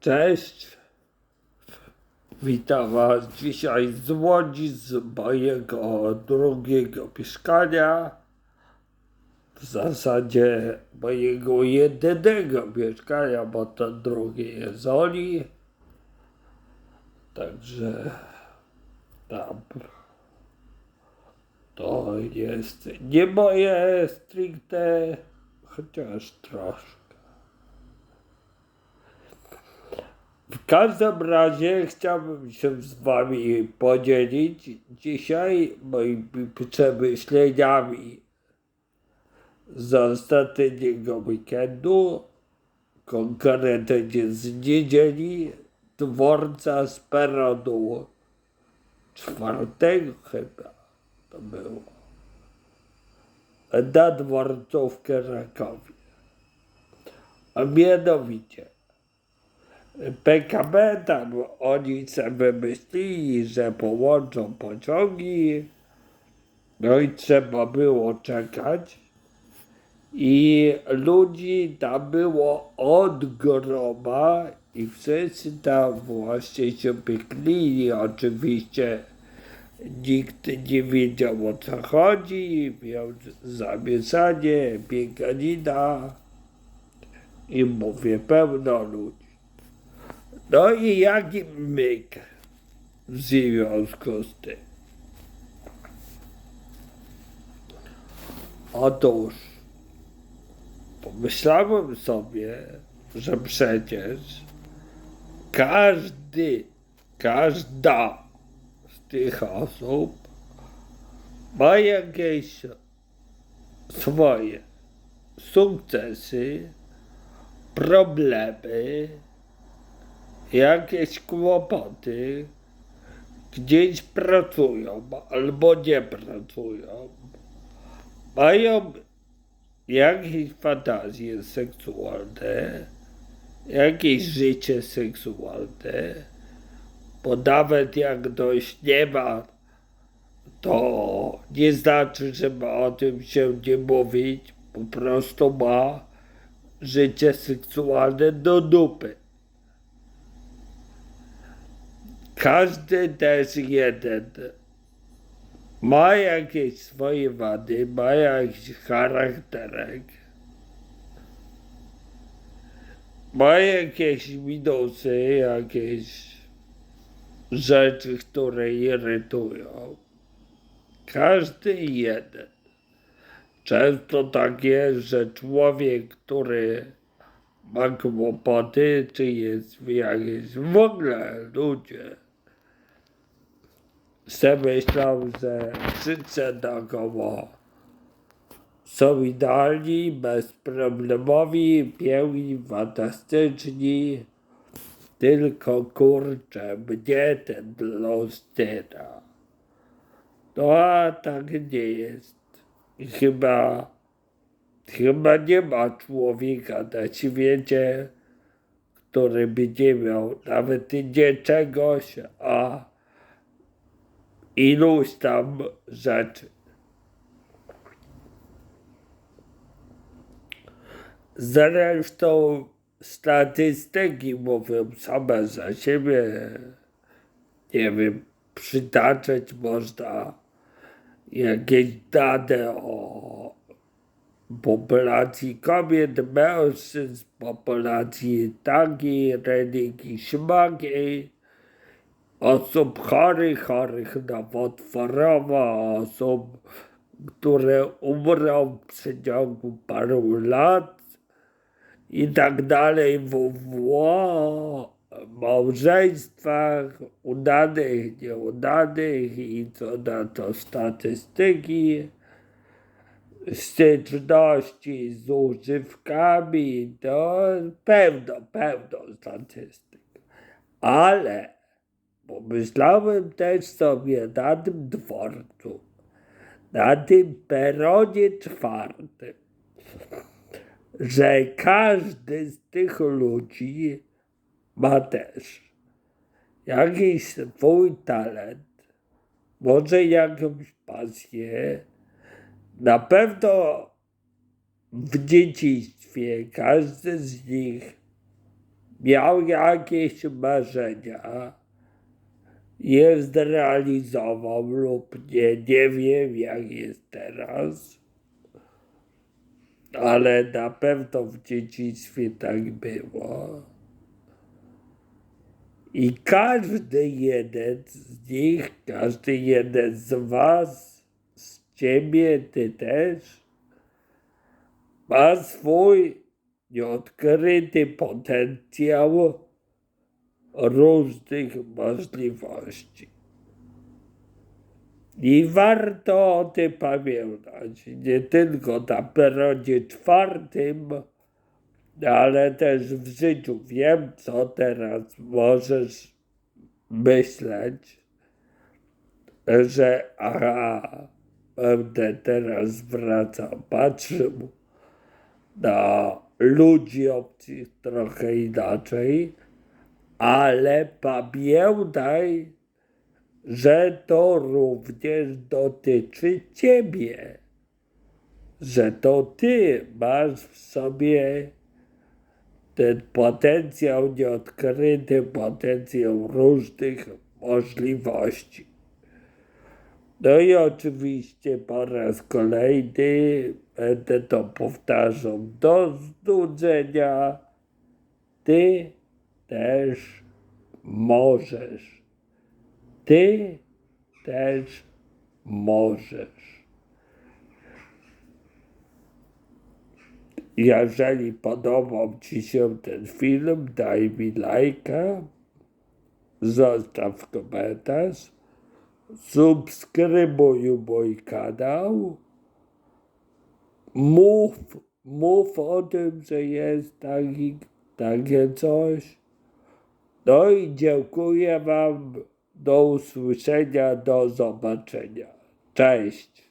Cześć. Witam Was dzisiaj z Łodzi, z mojego drugiego mieszkania. W zasadzie mojego jedynego mieszkania, bo to drugie jest Oli. Także tam to jest nie moje stricte, chociaż troszkę. W każdym razie chciałbym się z Wami podzielić dzisiaj moimi przemyśleniami z ostatniego weekendu, konkretnie z niedzieli dworca z peronu czwartego chyba to było na dworcu w Krakowie. A mianowicie PKB tam oni sobie wymyślili, że połączą pociągi, no i trzeba było czekać. I ludzi tam było od groma i wszyscy tam właśnie się pieklili. Oczywiście nikt nie wiedział o co chodzi, miał zamieszanie, bieganina i mówię pełno ludzi. No i jaki myk w związku z tym? Otóż pomyślałem sobie, że przecież każdy, każda z tych osób ma jakieś swoje sukcesy, problemy, jakieś kłopoty, gdzieś pracują albo nie pracują, mają jakieś fantazje seksualne, jakieś życie seksualne, bo nawet jak ktoś nie ma, to nie znaczy, że ma o tym się nie mówić, po prostu ma życie seksualne do dupy. Każdy też jeden ma jakieś swoje wady, ma jakiś charakterek, ma jakieś minusy, jakieś rzeczy, które irytują. Każdy jeden. Często tak jest, że człowiek, który ma kłopoty, czy jest w jakiejś w ogóle ludzie, se myślał, że wszyscy naokoło są idealni, bezproblemowi, pełni, fantastyczni, tylko kurczę, mnie ten los tyra. No a tak nie jest. Chyba, chyba nie ma człowieka na świecie, który by nie miał nawet nie czegoś, a iluś tam rzeczy. Zresztą statystyki mówią same za siebie. Nie wiem, przytaczać można jakieś dane o populacji kobiet, mężczyzn, populacji takiej, religii śmakiej, osób chorych, chorych nowotworowo, osób, które umrą w przeciągu paru lat i tak dalej, w małżeństwach udanych, nieudanych i co na to statystyki, styczności z używkami, to pełno, pełno statystyk. Ale pomyślałem też sobie na tym dworcu, na tym peronie czwartym, że każdy z tych ludzi ma też jakiś swój talent, może jakąś pasję. Na pewno w dzieciństwie każdy z nich miał jakieś marzenia, je zrealizował lub nie, nie wiem jak jest teraz, ale na pewno w dzieciństwie tak było. I każdy jeden z nich, każdy jeden z was, z ciebie, ty też, ma swój nieodkryty potencjał różnych możliwości. I warto o tym pamiętać, nie tylko na peronie czwartym, ale też w życiu. Wiem, co teraz możesz myśleć, że aha, będę teraz wracał, patrzył na ludzi obcych trochę inaczej, ale pamiętaj, że to również dotyczy ciebie, że to ty masz w sobie ten potencjał, nieodkryty potencjał różnych możliwości. No i oczywiście po raz kolejny będę to powtarzał do znudzenia. Ty też możesz. Ty też możesz. Jeżeli podobał Ci się ten film, daj mi lajka, zostaw komentarz, subskrybuj mój kanał, mów, mów o tym, że jest taki, takie coś. No i dziękuję Wam. Do usłyszenia, do zobaczenia. Cześć.